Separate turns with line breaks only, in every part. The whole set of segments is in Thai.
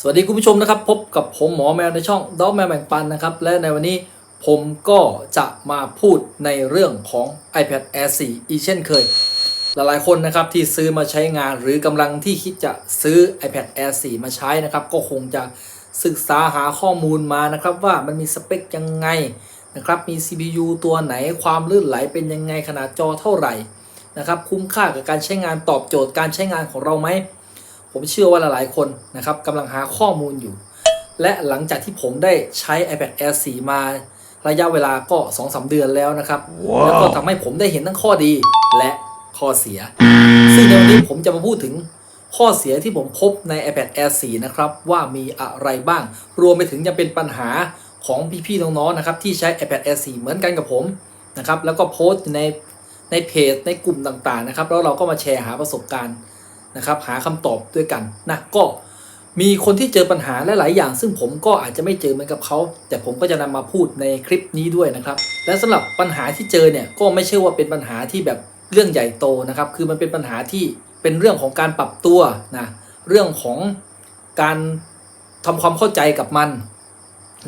สวัสดีคุณผู้ชมนะครับ พบกับผมหมอแมวในช่องดอกแมวแบ่งปันนะครับ และในวันนี้ผมก็จะมาพูดในเรื่องของ iPad Air 4 อีกเช่นเคย หลายๆคนนะครับที่ซื้อมาใช้งานหรือกำลังที่คิดจะซื้อ iPad Air 4 มาใช้นะครับ ก็คงจะศึกษาหาข้อมูลมานะครับ ว่ามันมีสเปคยังไงนะครับ มี CPU ตัวไหนความลื่นไหลเป็นยังไงขนาดจอเท่าไหร่นะครับ คุ้มค่ากับการใช้งานตอบโจทย์การใช้งานของเราไหม ผมเชื่อว่าหลายๆคนนะครับกำลังหาข้อมูลอยู่ และหลังจากที่ผมได้ใช้ iPad Air 4 มาระยะเวลาก็ 2-3 เดือนแล้วนะครับแล้วก็ทำให้ผมได้เห็นทั้งข้อดีและ ข้อเสีย ซึ่งในวันนี้ผมจะมาพูดถึงข้อเสียที่ผมพบใน iPad Air 4 นะครับ ว่ามีอะไรบ้าง รวมไปถึงจะเป็นปัญหาของพี่ๆน้องๆนะครับ ที่ใช้ iPad Air 4 เหมือนกันกับผมนะครับ แล้วก็โพสต์ในในเพจในกลุ่มต่างๆนะครับ แล้วเราก็มาแชร์หาประสบการณ์นะครับ หาคำตอบด้วยกันนะก็มีคนที่เจอปัญหาหลาย ๆ อย่าง ซึ่งผมก็อาจจะไม่เจอเหมือนกับเขา แต่ผมก็จะนำมาพูดในคลิปนี้ด้วยนะครับ และสำหรับปัญหาที่เจอเนี่ยก็ไม่ใช่ว่าเป็นปัญหาที่แบบ เรื่องใหญ่โตนะครับ คือมันเป็นปัญหาที่เป็นเรื่องของการปรับตัวนะเรื่องของการทำความเข้าใจกับมัน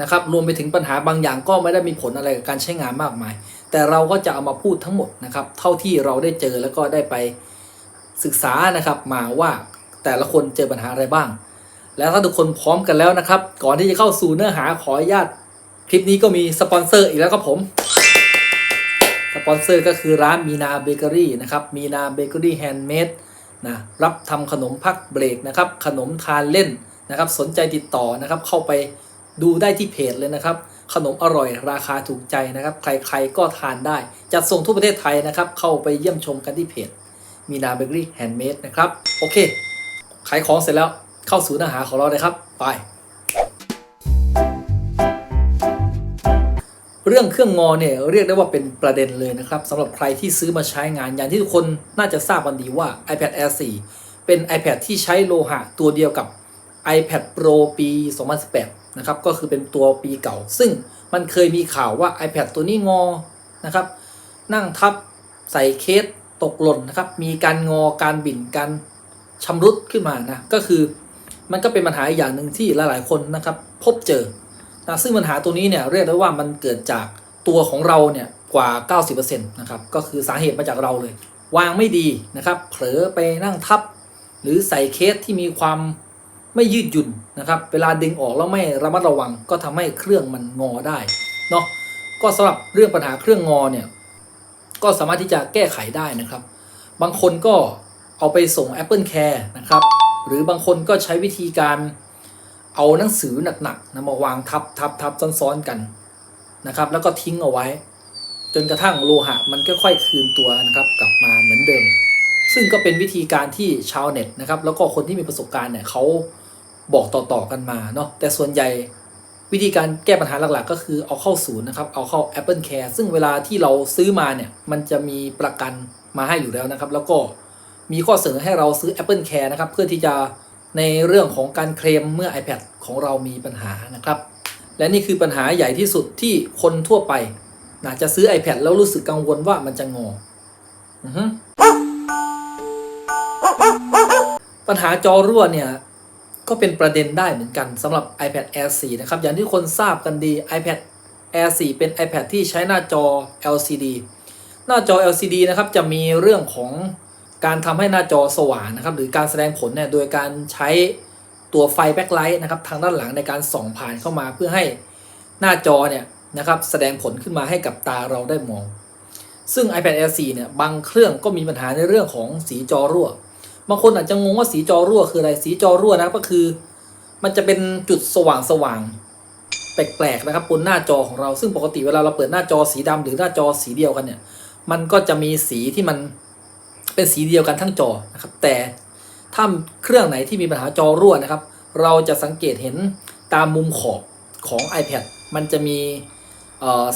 นะครับ รวมไปถึงปัญหาบางอย่างก็ไม่ได้มีผลอะไรกับการใช้งานมากมาย แต่เราก็จะเอามาพูดทั้งหมดนะครับ เท่าที่เราได้เจอแล้วก็ได้ไปศึกษานะครับมาว่าแต่ละคนเจอปัญหาอะไรบ้าง แล้วถ้าทุกคนพร้อมกันแล้วนะครับ ก่อนที่จะเข้าสู่เนื้อหาขออนุญาตคลิปนี้ก็มีสปอนเซอร์อีกแล้วครับผม อนเซอร์ก็คือร้านมีนาเบเกอรี่นะครับมีนาเบเกอรี่แฮนด์เมดนะรับทำขนมพักเบรกนะครับขนมทานเล่นนะครับสนใจติดต่อนะครับเข้าไปดูได้ที่เพจเลยนะครับ ขนมอร่อยราคาถูกใจนะครับ ใครๆก็ทานได้ จัดส่งทั่วประเทศไทยนะครับ เข้าไปเยี่ยมชมกันที่เพจมีนาเบเกอรี่แฮนด์เมดนะครับ โอเค ขายของเสร็จแล้วเข้าสู่เนื้อหาของเราเลยครับ ไป เรื่องเครื่องงอเนี่ยเรียกได้ว่าเป็นประเด็นเลยนะครับสำหรับใครที่ซื้อมาใช้งาน อย่างที่ทุกคนน่าจะทราบกันดีว่า iPad Air 4 เป็น iPad ที่ใช้โลหะตัวเดียวกับ iPad Pro ปี 2018 นะครับ ก็คือเป็นตัวปีเก่า ซึ่งมันเคยมีข่าวว่า iPad ตัวนี้งอนะครับ นั่งทับใส่เคสตกหล่นนะครับ มีการงอการบิ่นการชำรุดขึ้นมานะ ก็คือมันก็เป็นปัญหาอย่างหนึ่งที่หลายๆคนนะครับ พบเจอ นะซึ่งปัญหาตัวนี้เนี่ยเรียกได้ว่ามันเกิดจากตัวของเราเนี่ยกว่า 90%นะครับก็คือสาเหตุมาจากเราเลย วางไม่ดีนะครับ เผลอไปนั่งทับ หรือใส่เคสที่มีความไม่ยืดหยุ่นนะครับ เวลาดึงออกแล้วไม่ระมัดระวังก็ทำให้เครื่องมันงอได้เนาะก็สำหรับเรื่องปัญหาเครื่องงอเนี่ยก็สามารถที่จะแก้ไขได้นะครับ บางคนก็เอาไปส่ง Apple Care นะครับ หรือบางคนก็ใช้วิธีการ เอาหนังสือหนักๆนะมาวางทับทับทับซ้อนๆกันนะครับ แล้วก็ทิ้งเอาไว้ จนกระทั่งโลหะมันค่อยๆคืนตัวนะครับ กลับมาเหมือนเดิม ซึ่งก็เป็นวิธีการที่ชาวเน็ตนะครับ แล้วก็คนที่มีประสบการณ์เนี่ยเขาบอกต่อๆกันมาเนาะแต่ส่วนใหญ่วิธีการแก้ปัญหาหลักๆ ก็คือเอาเข้าศูนย์นะครับ เอาเข้า Apple Care ซึ่งเวลาที่เราซื้อมาเนี่ยมันจะมีประกันมาให้อยู่แล้วนะครับ แล้วก็มีข้อเสนอให้เราซื้อ Apple Care นะครับ เพื่อที่จะ ในเรื่องของการเคลมเมื่อ iPad ของเรามีปัญหานะครับ และนี่คือปัญหาใหญ่ที่สุดที่คนทั่วไปนะจะซื้อ iPad แล้วรู้สึกกังวลว่ามันจะงออปัญหาจอรั่วเนี่ย ก็เป็นประเด็นได้เหมือนกันสำหรับ iPad Air 4 นะครับ อย่างที่คนทราบกันดี iPad Air 4 เป็น iPad ที่ใช้หน้าจอ LCD หน้าจอ LCD นะครับจะมีเรื่องของ การทำให้หน้าจอสว่างนะครับ หรือการแสดงผลเนี่ยโดยการใช้ตัวไฟแบ็คไลท์นะครับทางด้านหลังในการส่องผ่านเข้ามาเพื่อให้หน้าจอเนี่ยนะครับแสดงผลขึ้นมาให้กับตาเราได้มอง ซึ่ง iPad Air 4เนี่ยบางเครื่องก็มีปัญหาในเรื่องของสีจอรั่ว บางคนอาจจะงงว่าสีจอรั่วคืออะไรสีจอรั่วนะครับก็คือ มันจะเป็นจุดสว่างสว่างๆแปลกๆนะครับบนหน้าจอของเราซึ่งปกติเวลาเราเปิดหน้าจอสีดำหรือหน้าจอสีเดียวกันเนี่ยมันก็จะมีสีที่มัน เป็นสีเดียวกันทั้งจอนะครับแต่ถ้าเครื่องไหนที่มีปัญหาจอรั่วนะครับ เราจะสังเกตเห็นตามมุมขอบของ iPad มันจะมี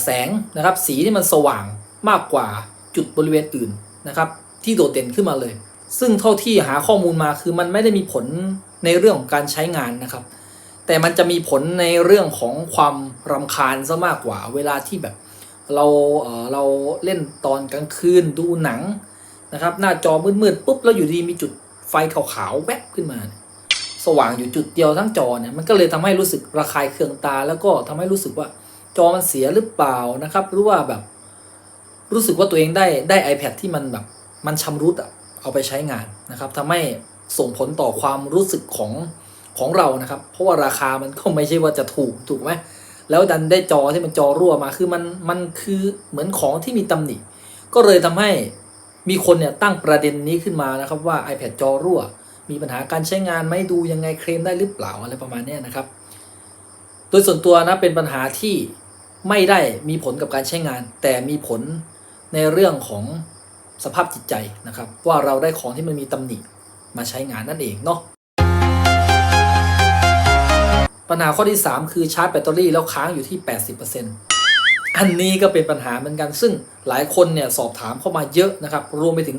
แสงนะครับสีที่มันสว่างมากกว่าจุดบริเวณอื่นนะครับ ที่โดดเด่นขึ้นมาเลย ซึ่งเท่าที่หาข้อมูลมาคือมันไม่ได้มีผลในเรื่องของการใช้งานนะครับ แต่มันจะมีผลในเรื่องของความรำคาญซะมากกว่า เวลาที่แบบเราเเราเล่นตอนกลางคืนดูหนัง นะครับ หน้าจอมืดๆปุ๊บแล้วอยู่ดีมีจุดไฟขาวๆแวบขึ้นมา สว่างอยู่จุดเดียวทั้งจอเนี่ยมันก็เลยทำให้รู้สึกระคายเคืองตา แล้วก็ทำให้รู้สึกว่าจอมันเสียหรือเปล่านะครับหรือว่าแบบรู้สึกว่าตัวเองได้ได้ iPad ที่มันแบบมันชำรุดอะเอาไปใช้งานนะครับทำให้ส่งผลต่อความรู้สึกของของเรานะครับ เพราะว่าราคามันก็ไม่ใช่ว่าจะถูกถูกไหมแล้วดันได้จอที่มันจอรั่วมาคือมันมันคือเหมือนของที่มีตำหนิ ก็เลยทำให้ มีคนเนี่ยตั้งประเด็นนี้ขึ้นมานะครับว่า iPad จอรั่ว มีปัญหาการใช้งานไหม่ดูยังไงเคลมได้หรือเปล่าอะไรประมาณนี้นะครับ โดยส่วนตัวนะเป็นปัญหาที่ไม่ได้มีผลกับการใช้งาน แต่มีผลในเรื่องของสภาพจิตใจนะครับ ว่าเราได้ของที่มันมีตำหนิมาใช้งานนั่นเองเนาะปัญหาข้อที่ 3 คือชาร์จแบตเตอรี่แล้วค้างอยู่ที่ 80% อันนี้ก็เป็นปัญหาเหมือนกัน ซึ่งหลายคนเนี่ยสอบถามเข้ามาเยอะนะครับ รวมไปถึง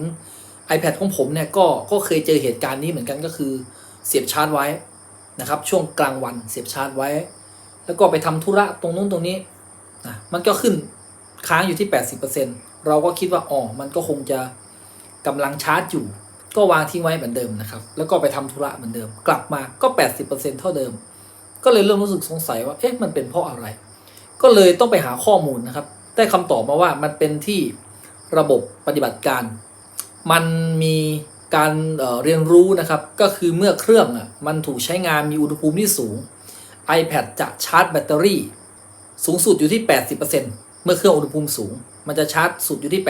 iPad ของผมเนี่ยก็ก็เคยเจอเหตุการณ์นี้เหมือนกันก็คือเสียบชาร์จไว้นะครับ ช่วงกลางวันเสียบชาร์จไว้ แล้วก็ไปทำธุระตรงนู้นตรงนี้นะมันก็ขึ้นค้างอยู่ที่ 80%เราก็คิดว่าอ๋อมันก็คงจะกำลังชาร์จอยู่ ก็วางทิ้งไว้เหมือนเดิมนะครับ แล้วก็ไปทำธุระเหมือนเดิม กลับมาก็ 80%เท่าเดิม ก็เลยเริ่มรู้สึกสงสัยว่าเอ๊ะมันเป็นเพราะอะไร ก็เลยต้องไปหาข้อมูลนะครับ ได้คำตอบมาว่ามันเป็นที่ระบบปฏิบัติการ มันมีการเเรียนรู้นะครับ ก็คือเมื่อเครื่องอะมันถูกใช้งานมีอุณหภูมิที่สูง iPad จะชาร์จแบตเตอรี่ สูงสุดอยู่ที่ 80%เมื่อเครื่องอุณหภูมิสูง มันจะชาร์จสุดอยู่ที่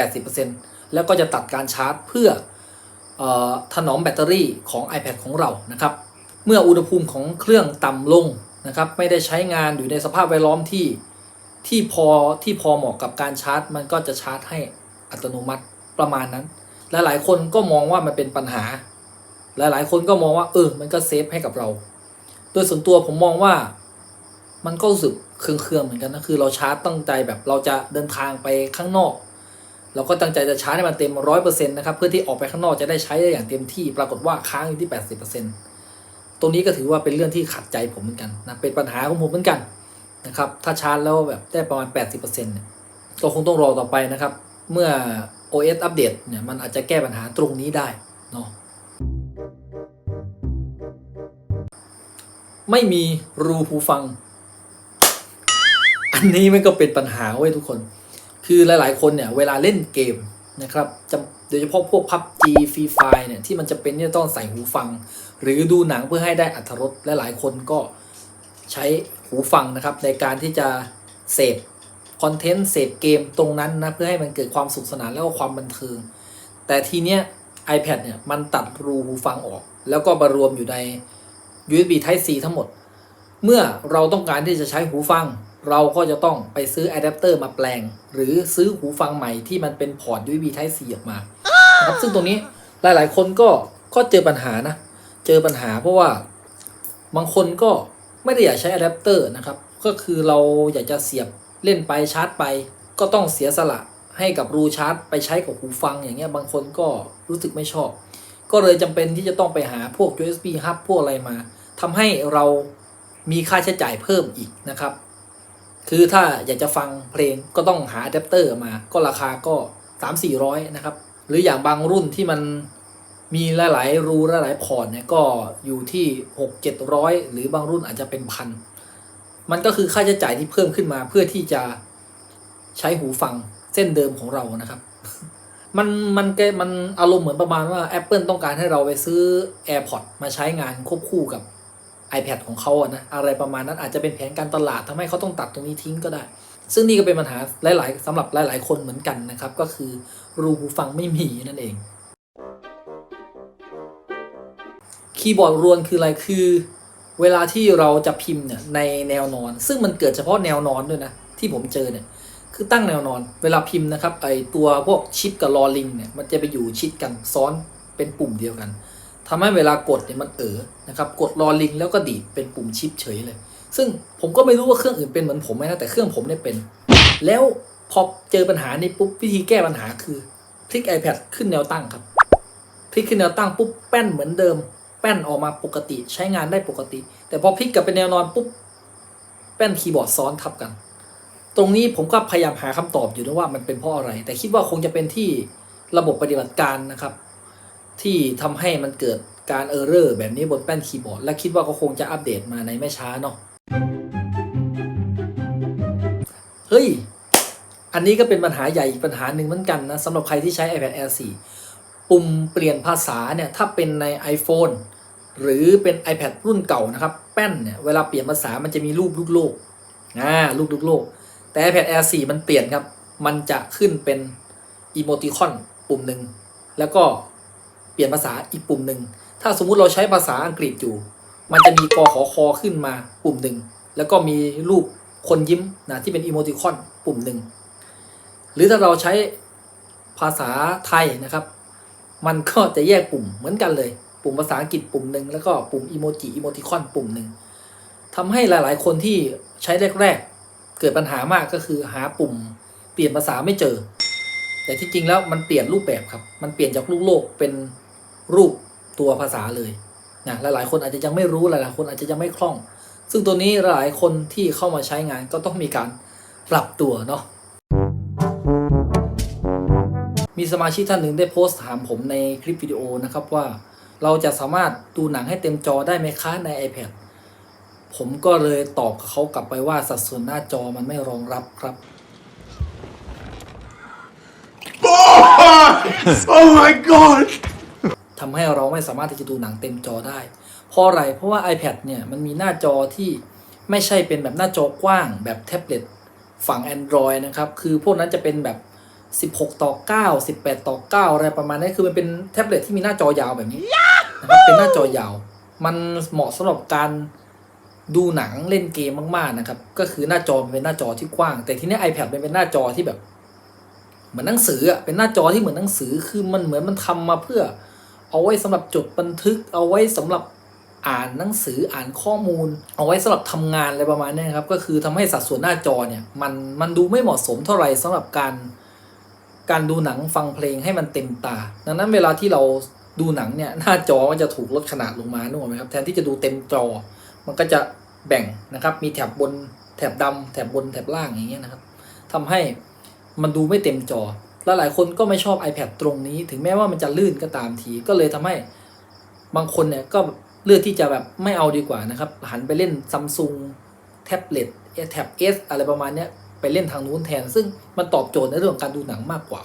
80%แล้วก็จะตัดการชาร์จเพื่อออถนอมแบตเตอรี่ของ iPad ของเรานะครับ เมื่ออุณหภูมิของเครื่องต่ำลงนะครับ ไม่ได้ใช้งานอยู่ในสภาพแวดล้อมที่ ที่พอที่พอเหมาะกับการชาร์จ มันก็จะชาร์จให้อัตโนมัติประมาณนั้นและหลายคนก็มองว่ามันเป็นปัญหา หลายๆ คนก็มองว่าเออมันก็เซฟให้กับเรา โดยส่วนตัวผมมองว่ามันก็รู้สึกเครื่องๆเหมือนกันนะคือเราชาร์จตั้งใจแบบเราจะเดินทางไปข้างนอก เราก็ตั้งใจจะชาร์จให้มันเต็มร้อยเปอร์เซ็นต์นะครับเพื่อที่ออกไปข้างนอกจะได้ใช้ได้อย่างเต็มที่ปรากฏว่าค้างอยู่ที่แปดสิบเปอร์เซ็นต์ตรงนี้ก็ถือว่าเป็นเรื่องที่ขัดใจผมเหมือนกันนะเป็นปัญหาของผมเหมือนกัน นะครับ ถ้าชาร์จแล้วแบบได้ประมาณแปดสิบเปอร์เซ็นต์เนี่ยก็คงต้องรอต่อไปนะครับ เมื่อ OS อัปเดตเนี่ยมันอาจจะแก้ปัญหาตรงนี้ได้เนาะไม่มีรูหูฟัง อันนี้มันก็เป็นปัญหาเว้ยทุกคน คือหลาย ๆ คนเนี่ย เวลาเล่นเกมนะครับจะโดยเฉพาะพวก PUBG Free Fire เนี่ยที่มันจะเป็นที่ต้องใส่หูฟัง หรือดูหนังเพื่อให้ได้อัธรสและหลายคนก็ใช้ หูฟังนะครับ ในการที่จะเสพคอนเทนต์เสพเกมตรงนั้นนะเพื่อให้มันเกิดความสุขสนานแล้วก็ความบันเทิง แต่ทีเนี้ย iPad เนี่ยมันตัดรูหูฟังออก แล้วก็มารวมอยู่ใน USB Type C ทั้งหมด เมื่อเราต้องการที่จะใช้หูฟัง เราก็จะต้องไปซื้ออะแดปเตอร์มาแปลง หรือซื้อหูฟังใหม่ที่มันเป็นพอร์ต USB Type C ออกมาครับซึ่งตรงนี้หลายๆ คนก็ก็เจอปัญหานะ เจอปัญหาเพราะว่าบางคนก็ ไม่ได้อยากใช้อะแดปเตอร์นะครับก็คือเราอยากจะเสียบเล่นไปชาร์จไป ก็ต้องเสียสละให้กับรูชาร์จ ไปใช้กับหูฟังอย่างเงี้ยบางคนก็รู้สึกไม่ชอบ ก็เลยจำเป็นที่จะต้องไปหาพวก USB hub พวกอะไรมาทำให้เรามีค่าใช้จ่ายเพิ่มอีกนะครับ คือถ้าอยากจะฟังเพลงก็ต้องหาอะแดปเตอร์มา ก็ราคาก็ 3 4 0 0 นะครับ หรืออย่างบางรุ่นที่มัน มีหลายๆรูหลายๆพอร์ตเนี่ยก็อยู่ที่6 700หรือบางรุ่นอาจจะเป็นพัน มันก็คือค่าใช้จ่ายที่เพิ่มขึ้นมา เพื่อที่จะใช้หูฟังเส้นเดิมของเรานะครับ มันมันแกมันอารมณ์เหมือนประมาณว่า Apple ต้องการให้เราไปซื้อ AirPods มาใช้งานควบคู่กับ iPad ของเขาอะนะอะไรประมาณนั้นอาจจะเป็นแผนการตลาดทำให้เขาต้องตัดตรงนี้ทิ้งก็ได้ ซึ่งนี่ก็เป็นปัญหาหลาย ๆสำหรับหลาย ๆ คนเหมือนกันนะครับ ก็คือรูหูฟังไม่มีนั่นเอง คีย์บอร์ดรวนคืออะไรคือเวลาที่เราจะพิมพ์เนี่ยในแนวนอน ซึ่งมันเกิดเฉพาะแนวนอนด้วยนะ ที่ผมเจอเนี่ย คือตั้งแนวนอน เวลาพิมพ์นะครับไอตัวพวกชิปกับลอลิงเนี่ยมันจะไปอยู่ชิดกันซ้อนเป็นปุ่มเดียวกันทำให้เวลากดเนี่ยมันเออนะครับกดลอลิงแล้วก็ดีดเป็นปุ่มชิปเฉยเลย ซึ่งผมก็ไม่รู้ว่าเครื่องอื่นเป็นเหมือนผมไหมนะแต่เครื่องผมเนี่ยเป็น แล้วพอเจอปัญหานี้ปุ๊บวิธีแก้ปัญหาคือพลิก iPad ขึ้นแนวตั้งครับพลิกขึ้นแนวตั้งปุ๊บแป้นเหมือนเดิม ป้นออกมาปกติใช้งานได้ปกติ แต่พอพลิกกลับเป็นแนวนอนปุ๊บแป้นคีย์บอร์ดซ้อนทับกัน ตรงนี้ผมก็พยายามหาคำตอบอยู่นะว่ามันเป็นเพราะอะไร แต่คิดว่าคงจะเป็นที่ระบบปฏิบัติการนะครับ ที่ทำให้มันเกิดการเออร์เรอร์แบบนี้บนแป้นคีย์บอร์ดและคิดว่าก็คงจะอัปเดตมาในไม่ช้าเนาะเฮ้ย อันนี้ก็เป็นปัญหาใหญ่อีกปัญหาหนึ่งเหมือนกันนะสำหรับใครที่ใช้ iPad Air 4 ปุ่มเปลี่ยนภาษาเนี่ย ถ้าเป็นใน iPhone หรือเป็น iPad รุ่นเก่านะครับ แป้นเนี่ยเวลาเปลี่ยนภาษามันจะมีรูปลูกโลกอ่ารูปลูกโลก แต่ iPad Air 4 มันเปลี่ยนครับ มันจะขึ้นเป็นอีโมติคอนปุ่มหนึ่งแล้วก็เปลี่ยนภาษาอีกปุ่มหนึ่งถ้าสมมุติเราใช้ภาษาอังกฤษอยู่ มันจะมีกอขอคอขึ้นมาปุ่มหนึ่งแล้วก็มีรูปคนยิ้มนะที่เป็นอีโมติคอนปุ่มหนึ่งหรือถ้าเราใช้ภาษาไทยนะครับ มันก็จะแยกปุ่มเหมือนกันเลย ปุ่มภาษาอังกฤษปุ่มหนึ่งแล้วก็ปุ่มอีโมจิอีโมติคอนปุ่มหนึ่งทำให้หลาย ๆ คนที่ใช้แรก ๆ เกิดปัญหามากก็คือหาปุ่มเปลี่ยนภาษาไม่เจอ แต่ที่จริงแล้วมันเปลี่ยนรูปแบบครับ มันเปลี่ยนจากลูกโลกเป็นรูปตัวภาษาเลยนะหลายๆคนอาจจะยังไม่รู้หลายๆคนอาจจะยังไม่คล่อง ซึ่งตัวนี้หลายคนที่เข้ามาใช้งานก็ต้องมีการปรับตัวเนาะมีสมาชิกท่านหนึ่งได้โพสต์ถามผมในคลิปวิดีโอนะครับว่า เราจะสามารถดูหนังให้เต็มจอได้ไหมคะใน iPad ผมก็เลยตอบกับเขากลับไปว่าสัดส่วนหน้าจอมันไม่รองรับครับ
Oh my god!
ทำให้เราไม่สามารถที่จะดูหนังเต็มจอได้ เพราะอะไร เพราะว่า iPad เนี่ยมันมีหน้าจอที่ไม่ใช่เป็นแบบหน้าจอกว้าง แบบแท็บเล็ตฝั่ง Android นะครับ คือพวกนั้นจะเป็นแบบ 16 ต่อ 9 18 ต่อ 9 อะไรประมาณนี้ คือมันเป็นแท็บเล็ตที่มีหน้าจอยาวแบบนี้ นะครับเป็นหน้าจอยาว มันเหมาะสำหรับการดูหนังเล่นเกมมากๆนะครับ ก็คือหน้าจอเป็นหน้าจอที่กว้าง แต่ทีนี้ iPad มันเป็นหน้าจอที่แบบเหมือนหนังสืออะเป็นหน้าจอที่เหมือนหนังสือคือมันเหมือนมันทำมาเพื่อ เอาไว้สำหรับจดบันทึก เอาไว้สำหรับอ่านหนังสืออ่านข้อมูล เอาไว้สำหรับทำงานอะไรประมาณนี้ครับ ก็คือทำให้สัดส่วนหน้าจอเนี่ยมันมันดูไม่เหมาะสมเท่าไหร่สำหรับการการดูหนังฟังเพลงให้มันเต็มตา ดังนั้นเวลาที่เรา ดูหนังเนี่ยหน้าจอมันจะถูกลดขนาดลงมานึกออกไหมครับแทนที่จะดูเต็มจอ มันก็จะแบ่งนะครับ มีแถบบนแถบดำแถบบนแถบล่างอย่างเงี้ยนะครับทำให้มันดูไม่เต็มจอ และหลายคนก็ไม่ชอบ iPad ตรงนี้ ถึงแม้ว่ามันจะลื่นก็ตามที ก็เลยทำให้บางคนเนี่ยก็เลือกที่จะแบบไม่เอาดีกว่านะครับ หันไปเล่นซัมซุงแท็บเล็ตแท็บ S อสอะไรประมาณเนี้ยไปเล่นทางนู้นแทน ซึ่งมันตอบโจทย์ในเรื่องการดูหนังมากกว่า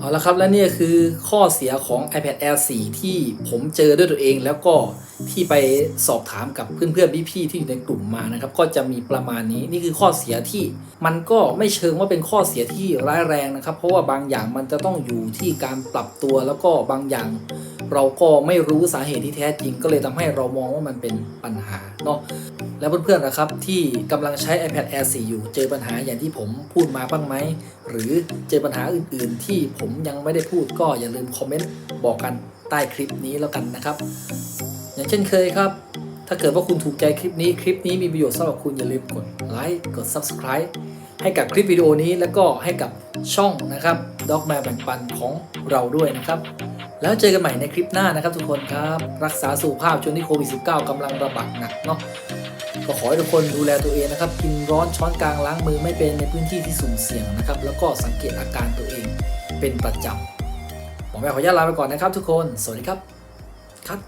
เอาละครับและนี่คือข้อเสียของ iPad Air 4 ที่ผมเจอด้วยตัวเอง แล้วก็ที่ไปสอบถามกับเพื่อนๆพี่ๆที่อยู่ในกลุ่มมานะครับ ก็จะมีประมาณนี้นี่คือข้อเสียที่มันก็ไม่เชิงว่าเป็นข้อเสียที่ร้ายแรงนะครับ เพราะว่าบางอย่างมันจะต้องอยู่ที่การปรับตัวแล้วก็บางอย่าง เราก็ไม่รู้สาเหตุที่แท้จริง ก็เลยทำให้เรามองว่ามันเป็นปัญหาเนาะแล้วเพื่อนๆนะครับที่กำลังใช้ iPad Air 4 อยู่ เจอปัญหาอย่างที่ผมพูดมาบ้างไหม หรือเจอปัญหาอื่นๆ ที่ผมยังไม่ได้พูดก็อย่าลืมคอมเมนต์บอกกันใต้คลิปนี้แล้วกันนะครับ อย่างเช่นเคยครับ ถ้าเกิดว่าคุณถูกใจคลิปนี้คลิปนี้มีประโยชน์สำหรับคุณอย่าลืมกดไลค์กด Subscribe ให้กับคลิปวิดีโอนี้แล้วก็ให้กับช่องนะครับด็อกแมแบ่งปันของเราด้วยนะครับ แล้วเจอกันใหม่ในคลิปหน้านะครับทุกคนครับ รักษาสุขภาพช่วงที่โควิด -19 กำลังระบาดหนักเนาะก็ขอให้ทุกคนดูแลตัวเองนะครับ กินร้อนช้อนกลางล้างมือไม่เป็นในพื้นที่ที่สุ่มเสี่ยงนะครับ แล้วก็สังเกตอาการตัวเองเป็นประจำหมอแม่ขออนุญาตลาไปก่อนนะครับทุกคน สวัสดีครับ ครับ